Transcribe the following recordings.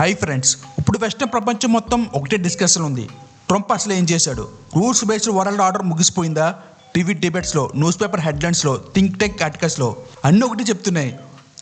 Hi friends ఇప్పుడు western ప్రపంచం మొత్తం ఒకటే డిస్కషన్ ఉంది. ట్రంప్ అసలు ఏం చేశాడు? రూల్స్ బేస్డ్ వరల్డ్ ఆర్డర్ ముగిసిపోయిందా? టీవీ డిబేట్స్లో న్యూస్ పేపర్ హెడ్లైన్స్లో థింక్ టెక్ ఆర్టికల్స్లో అన్నీ ఒకటి చెప్తున్నాయి.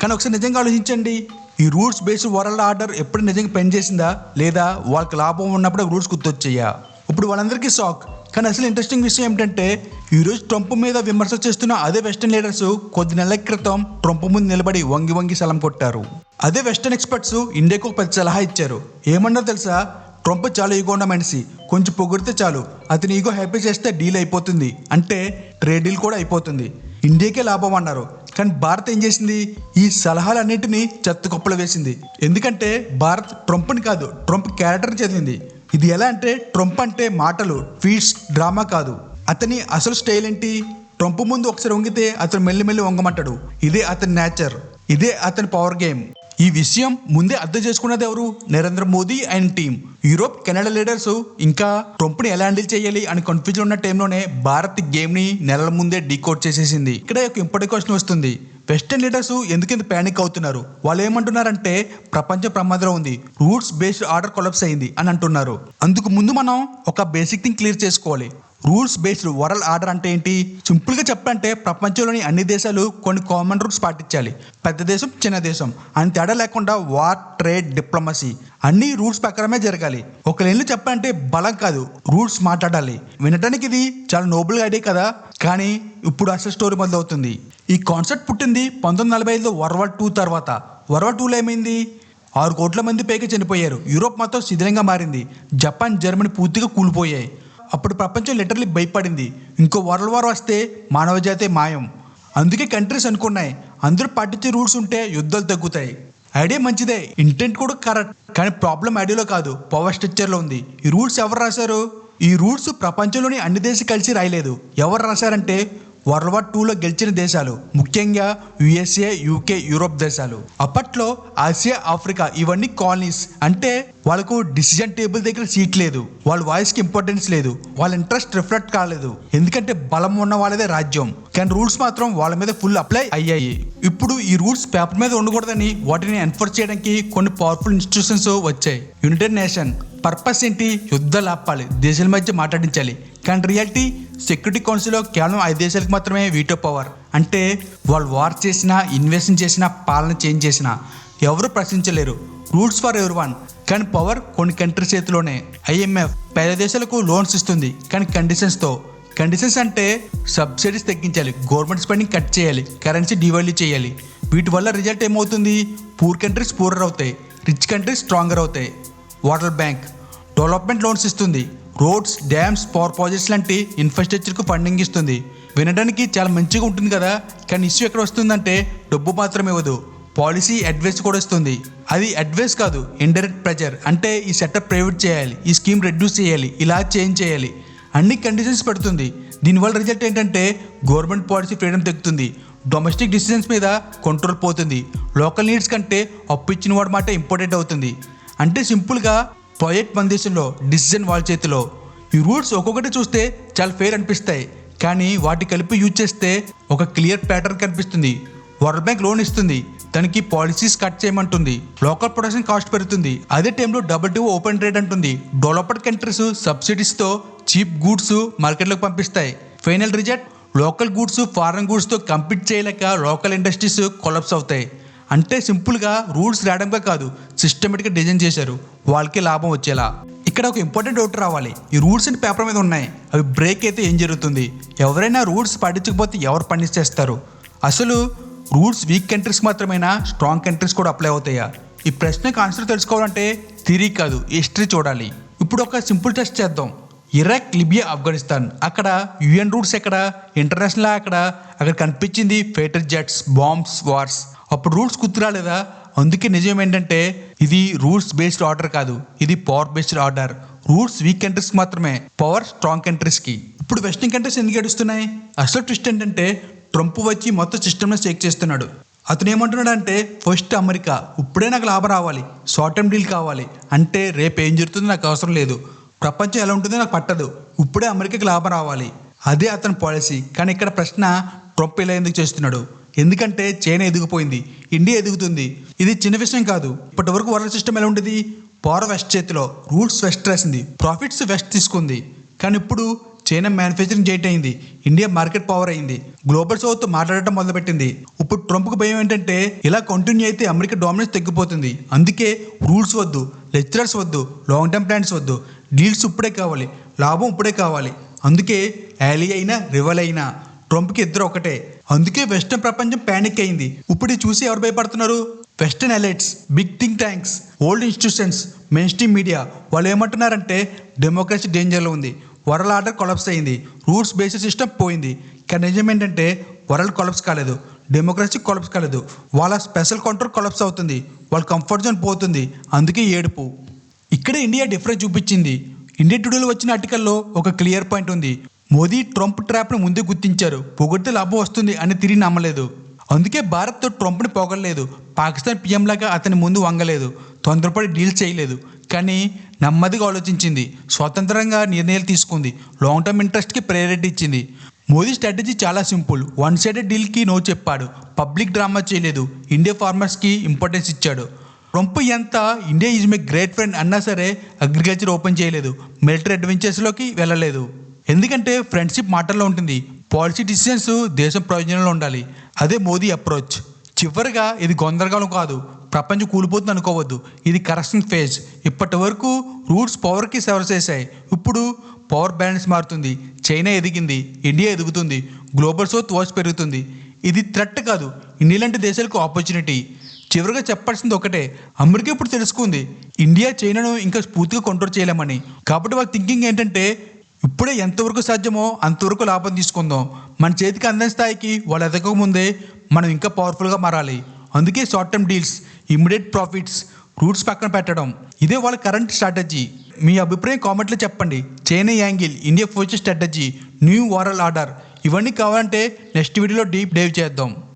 కానీ ఒకసారి నిజంగా ఆలోచించండి. ఈ రూల్స్ బేస్డ్ వరల్డ్ ఆర్డర్ ఎప్పుడు నిజంగా పనిచేసిందా లేదా వాళ్ళకి లాభం ఉన్నప్పుడే రూల్స్ గుర్తొచ్చాయా? ఇప్పుడు వాళ్ళందరికీ షాక్ కానీ అసలు ఇంట్రెస్టింగ్ విషయం ఏమిటంటే ఈరోజు ట్రంప్ మీద విమర్శ చేస్తున్న అదే వెస్టర్న్ లీడర్స్ కొద్ది నెలల క్రితం ట్రంప్ ముందు నిలబడి వంగి వంగి సలం కొట్టారు. అదే వెస్టర్న్ ఎక్స్పర్ట్స్ ఇండియాకు ఒక పెద్ద సలహా ఇచ్చారు. ఏమన్నారు తెలుసా? ట్రంప్ చాలా ఈగో ఉన్న మనిషి. కొంచెం పొగిడితే చాలు. అతని ఈగో హ్యాపీ చేస్తే డీల్ అయిపోతుంది. అంటే ట్రేడ్ డీల్ కూడా అయిపోతుంది. ఇండియాకే లాభం అన్నారు. కానీ భారత్ ఏం చేసింది? ఈ సలహాలన్నింటినీ చెత్త కుప్పలు వేసింది. ఎందుకంటే భారత్ ట్రంప్ని కాదు ట్రంప్ క్యారెక్టర్ చదివింది ఇది ఎలా అంటే ట్రంప్ అంటే మాటలు ట్వీట్స్ డ్రామా కాదు. అతని అసలు స్టైల్ ఏంటి? ట్రంప్ ముందు ఒకసారి వంగితే అతను మెల్లిమెల్లి వంగమంటాడు. ఇదే అతని నేచర్ ఇదే అతని పవర్ గేమ్ ఈ విషయం ముందే అర్థం చేసుకున్నది ఎవరు? Narendra Modi and team. Europe Canada leaders ఇంకా ట్రంప్ని ఎలా హ్యాండిల్ చేయాలి అని కన్ఫ్యూజన్ ఉన్న టైంలోనే భారత్ గేమ్ని నెలల ముందే డీకోడ్ చేసేసింది. ఇక్కడ ఒక ఇంపార్టెంట్ క్వశ్చన్ వస్తుంది. వెస్టర్న్ లీడర్స్ ఎందుకు ఇంత ప్యానిక్ అవుతున్నారు? వాళ్ళు ఏమంటున్నారంటే ప్రపంచ ప్రమాదం ఉంది. రూట్స్ బేస్డ్ ఆర్డర్ కొలప్స్ అయింది అని అంటున్నారు. అందుకు ముందు మనం ఒక బేసిక్ థింగ్ క్లియర్ చేసుకోవాలి. రూల్స్ బేస్డ్ వరల్డ్ ఆర్డర్ అంటే ఏంటి? సింపుల్గా చెప్పాలంటే ప్రపంచంలోని అన్ని దేశాలు కొన్ని కామన్ రూల్స్ పాటించాలి. పెద్ద దేశం చిన్న దేశం. అని తేడా లేకుండా వార్ ట్రేడ్ డిప్లొమసీ అన్ని రూల్స్ ప్రకారమే జరగాలి. ఒక లైన్లో చెప్పాలంటే బలం కాదు రూల్స్ మాట్లాడాలి. వినడానికి ఇది చాలా నోబుల్ ఐడియా కదా? కానీ ఇప్పుడు అసలు స్టోరీ మొదలవుతుంది. ఈ కాన్సెప్ట్ పుట్టింది పంతొమ్మిది నలభై ఐదులో వరల్డ్ టూ తర్వాత. వరల్డ్ టూలో ఏమైంది? ఆరు కోట్ల మంది పైకి చనిపోయారు. యూరోప్ మొత్తం శిథిలంగా మారింది. జపాన్ జర్మనీ పూర్తిగా కూలిపోయాయి. అప్పుడు ప్రపంచం లిటరలీ భయపడింది. ఇంకో వరల్డ్ వార్ వస్తే మానవ జాతే మాయం. అందుకే కంట్రీస్ అనుకున్నాయి. అందరూ పాటించే రూల్స్ ఉంటే యుద్ధాలు తగ్గుతాయి. ఐడియా మంచిదే. ఇంటెంట్ కూడా కరెక్ట్ కానీ ప్రాబ్లం ఐడియాలో కాదు. పవర్ స్ట్రక్చర్లో ఉంది. ఈ రూల్స్ ఎవరు రాశారు? ఈ రూల్స్ ప్రపంచంలోని అన్ని దేశాలు కలిసి రాయలేదు. ఎవరు రాశారంటే వరల్డ్ వార్ టూలో గెలిచిన దేశాలు ముఖ్యంగా యుఎస్ఏ యూకే యూరోప్ దేశాలు. అప్పట్లో ఆసియా ఆఫ్రికా ఇవన్నీ కాలనీస్ అంటే వాళ్ళకు డిసిజన్ టేబుల్ దగ్గర సీట్ లేదు. వాళ్ళ వాయిస్కి ఇంపార్టెన్స్ లేదు. వాళ్ళ ఇంట్రెస్ట్ రిఫ్లెక్ట్ కాలేదు. ఎందుకంటే బలం ఉన్న వాళ్ళదే రాజ్యం. కానీ రూల్స్ మాత్రం వాళ్ళ మీద ఫుల్ అప్లై అయ్యాయి. ఇప్పుడు ఈ రూల్స్ పేపర్ మీద ఉండకూడదని వాటిని ఎన్ఫోర్స్ చేయడానికి కొన్ని పవర్ఫుల్ ఇన్స్టిట్యూషన్స్ వచ్చాయి. యునైటెడ్ నేషన్ పర్పస్ ఏంటి? యుద్ధాలు ఆపాలి దేశాల మధ్య మాట్లాడించాలి. కానీ రియాలిటీ సెక్యూరిటీ కౌన్సిల్లో కేవలం ఐదు దేశాలకు మాత్రమే వీటో పవర్ అంటే వాళ్ళు వార్ చేసినా ఇన్వెస్ట్ చేసినా పాలన చేంజ్ చేసినా ఎవరు ప్రశ్నించలేరు. రూల్స్ ఫర్ ఎవరి వన్ కానీ పవర్ కొన్ని కంట్రీ చేతిలోనే. ఐఎంఎఫ్ పేద దేశాలకు లోన్స్ ఇస్తుంది. కానీ కండిషన్స్తో కండిషన్స్ అంటే సబ్సిడీస్ తగ్గించాలి. గవర్నమెంట్ స్పెండింగ్ కట్ చేయాలి. కరెన్సీ డివాల్యూ చేయాలి. వీటి వల్ల రిజల్ట్ ఏమవుతుంది? పూర్ కంట్రీస్ పూరర్ అవుతాయి. రిచ్ కంట్రీస్ స్ట్రాంగర్ అవుతాయి. వాటర్ బ్యాంక్ డెవలప్మెంట్ లోన్స్ ఇస్తుంది. రోడ్స్ డ్యామ్స్ పవర్ ప్రాజెక్ట్స్ లాంటి ఇన్ఫ్రాస్ట్రక్చర్కు ఫండింగ్ ఇస్తుంది. వినడానికి చాలా మంచిగా ఉంటుంది కదా? కానీ ఇష్యూ ఎక్కడ వస్తుందంటే డబ్బు మాత్రమే ఇవ్వదు. పాలసీ అడ్వైస్ కూడా ఇస్తుంది. అది అడ్వైస్ కాదు ఇండైరెక్ట్ ప్రెజర్. అంటే ఈ సెటప్ ప్రైవేట్ చేయాలి ఈ స్కీమ్ రెడ్యూస్ చేయాలి ఇలా చేంజ్ చేయాలి. అన్ని కండిషన్స్ పెడుతుంది. దీనివల్ల రిజల్ట్ ఏంటంటే గవర్నమెంట్ పాలసీ ఫ్రీడమ్ తగ్గుతుంది డొమెస్టిక్ డిసిజన్స్ మీద కంట్రోల్ పోతుంది. లోకల్ నీడ్స్ కంటే అప్పు ఇచ్చిన వాడి మాట ఇంపార్టెంట్ అవుతుంది. అంటే సింపుల్గా ఫయట్ మన డిసిజన్ వాళ్ళ చేతిలో. ఈ రూట్స్ ఒక్కొక్కటి చూస్తే చాలా ఫెయిర్ అనిపిస్తాయి. కానీ వాటి కలిపి యూజ్ చేస్తే ఒక క్లియర్ ప్యాటర్న్ కనిపిస్తుంది. వరల్డ్ బ్యాంక్ లోన్ ఇస్తుంది. దానికి పాలసీస్ కట్ చేయమంటుంది. లోకల్ ప్రొడక్షన్ కాస్ట్ పెరుగుతుంది. అదే టైంలో డబుల్ టూ ఓపెన్ ట్రేడ్ అంటుంది. డెవలప్డ్ కంట్రీస్ సబ్సిడీస్తో చీప్ గూడ్స్ మార్కెట్లోకి పంపిస్తాయి. Final result local goods foreign గూడ్స్తో compete చేయలేక లోకల్ ఇండస్ట్రీస్ కొలప్స్ అవుతాయి. అంటే సింపుల్గా రూల్స్ రావడంగా కాదు సిస్టమేటిక్గా డిజైన్ చేశారు. వాళ్ళకి లాభం వచ్చేలా. ఇక్కడ ఒక ఇంపార్టెంట్ డౌట్ రావాలి. ఈ రూల్స్ అండ్ పేపర్ మీద ఉన్నాయి. అవి బ్రేక్ అయితే ఏం జరుగుతుంది? ఎవరైనా రూల్స్ పాటించకపోతే ఎవరు పనిష్ చేస్తారు అసలు రూల్స్ వీక్ కంట్రీస్ మాత్రమేనా? స్ట్రాంగ్ కంట్రీస్ కూడా అప్లై అవుతాయా? ఈ ప్రశ్నకు ఆన్సర్ తెలుసుకోవాలంటే థిరీ కాదు హిస్టరీ చూడాలి. ఇప్పుడు ఒక సింపుల్ టెస్ట్ చేద్దాం. Iraq Libya Afghanistan. అక్కడ యుఎన్ రూట్స్ ఎక్కడ? ఇంటర్నేషనల్ అక్కడ అక్కడ కనిపించింది ఫైటర్ జెట్స్ బాంబ్స్ వార్స్. అప్పుడు రూల్స్ గుర్తురాలేదా? అందుకే నిజం ఏంటంటే ఇది రూల్స్ బేస్డ్ ఆర్డర్ కాదు ఇది power based order. Rules weak countries మాత్రమే పవర్ స్ట్రాంగ్ కంట్రీస్కి ఇప్పుడు వెస్టింగ్ కంట్రీస్ ఎందుకు ఏడుస్తున్నాయి? అసలు ట్విస్ట్ ఏంటంటే ట్రంప్ వచ్చి మొత్తం సిస్టమ్ని షేక్ చేస్తున్నాడు. అతను ఏమంటున్నాడు అంటే ఫస్ట్ అమెరికా ఇప్పుడే నాకు లాభం రావాలి షార్ట్ టర్మ్ డీల్ కావాలి అంటే రేపు ఏం జరుగుతుందో నాకు అవసరం లేదు. ప్రపంచం ఎలా ఉంటుందో నాకు పట్టదు ఇప్పుడే అమెరికాకి లాభం రావాలి. అదే అతని పాలసీ. కానీ ఇక్కడ ప్రశ్న ట్రంప్ ఇలా ఎందుకు చేస్తున్నాడు? ఎందుకంటే చైనా ఎదిగిపోయింది ఇండియా ఎదుగుతుంది. ఇది చిన్న విషయం కాదు. ఇప్పటి వరకు వరల్డ్ సిస్టమ్ ఎలా ఉండేది? పవర్ వెస్ట్ చేతిలో రూల్స్ వెస్ట్ రాసింది ప్రాఫిట్స్ వెస్ట్ తీసుకుంది. కానీ ఇప్పుడు చైనా మ్యానుఫ్యాక్చరింగ్ జైట్ అయింది ఇండియా మార్కెట్ పవర్ అయింది. గ్లోబల్ సౌత్ మాట్లాడటం మొదలుపెట్టింది. ఇప్పుడు ట్రంప్కి భయం ఏంటంటే ఇలా కంటిన్యూ అయితే అమెరికా డామినెన్స్ తగ్గిపోతుంది. అందుకే రూల్స్ వద్దు లెక్చరర్స్ వద్దు లాంగ్ టర్మ్ ప్లాన్స్ వద్దు. డీల్స్ ఇప్పుడే కావాలి లాభం ఇప్పుడే కావాలి. అందుకే యాలీ అయినా రివల్ అయినా ట్రంప్కి ఇద్దరు ఒకటే. అందుకే వెస్టర్న్ ప్రపంచం ప్యానిక్ అయింది. ఇప్పుడు చూసి ఎవరు భయపడుతున్నారు? Western elites big think tanks old institutions mainstream media వాళ్ళు ఏమంటున్నారంటే డెమోక్రసీ డేంజర్లో ఉంది. వరల్డ్ ఆర్డర్ కొలప్స్ అయింది. రూల్స్ బేస్డ్ సిస్టమ్ పోయింది. కానీ నిజం ఏంటంటే వరల్డ్ కొలప్స్ కాలేదు. డెమోక్రసీ కొలప్స్ కాలేదు. వాళ్ళ స్పెషల్ కంట్రోల్ కొలప్స్ అవుతుంది. వాళ్ళ కంఫర్ట్ జోన్ పోతుంది. అందుకే ఏడుపు. ఇక్కడే ఇండియా డిఫరెన్స్ చూపించింది. ఇండియా టుడేలో వచ్చిన ఆర్టికల్లో ఒక క్లియర్ పాయింట్ ఉంది. మోదీ ట్రంప్ ట్రాప్ను ముందే గుర్తించారు. పొగిడితే లాభం వస్తుంది అని తిరిగి నమ్మలేదు. అందుకే భారత్తో ట్రంప్ని పొగడలేదు పాకిస్తాన్ పీఎం లాగా అతని ముందు వంగలేదు. తొందరపడి డీల్ చేయలేదు. కానీ నెమ్మదిగా ఆలోచించింది. స్వతంత్రంగా నిర్ణయాలు తీసుకుంది. లాంగ్ టర్మ్ ఇంట్రెస్ట్కి ప్రయారిటీ ఇచ్చింది. మోదీ స్ట్రాటజీ చాలా సింపుల్ వన్ సైడెడ్ డీల్కి నో చెప్పాడు. పబ్లిక్ డ్రామా చేయలేదు. ఇండియా ఫార్మర్స్కి ఇంపార్టెన్స్ ఇచ్చాడు. ట్రంప్ ఎంత India is my great friend అన్నా సరే అగ్రికల్చర్ ఓపెన్ చేయలేదు. మిలిటరీ అడ్వెంచర్స్లోకి వెళ్ళలేదు. ఎందుకంటే ఫ్రెండ్షిప్ మాటల్లో ఉంటుంది. పాలసీ డిసిషన్స్ దేశం ప్రయోజనంలో ఉండాలి. అదే మోదీ అప్రోచ్. చివరిగా ఇది గొందరగోళం కాదు. ప్రపంచం కూలిపోతుంది అనుకోవద్దు. ఇది కరెక్షన్ ఫేజ్. ఇప్పటి వరకు రూట్స్ పవర్కి సేవ చేశాయి. ఇప్పుడు పవర్ బ్యాలెన్స్ మారుతుంది. చైనా ఎదిగింది. ఇండియా ఎదుగుతుంది. గ్లోబల్ సౌత్ వాచ్ పెరుగుతుంది. ఇది థ్రెట్ కాదు. ఇండియా లాంటి దేశాలకు ఆపర్చునిటీ. చివరిగా చెప్పాల్సింది ఒకటే. అమెరికా ఇప్పుడు తెలుసుకుంది. ఇండియా చైనాను ఇంకా పూర్తిగా కంట్రోల్ చేయలేమని. కాబట్టి వాళ్ళ థింకింగ్ ఏంటంటే ఇప్పుడే ఎంతవరకు సాధ్యమో అంతవరకు లాభం తీసుకుందాం. మన చేతికి అందని స్థాయికి వాళ్ళు ఎదగక ముందే మనం ఇంకా పవర్ఫుల్గా మారాలి. అందుకే short term deals immediate profits rules పక్కన పెట్టడం ఇదే వాళ్ళ కరెంట్ స్ట్రాటజీ మీ అభిప్రాయం కామెంట్లో చెప్పండి. China angle India future strategy new world order ఇవన్నీ కావాలంటే నెక్స్ట్ వీడియోలో డీప్ డైవ్ చేద్దాం.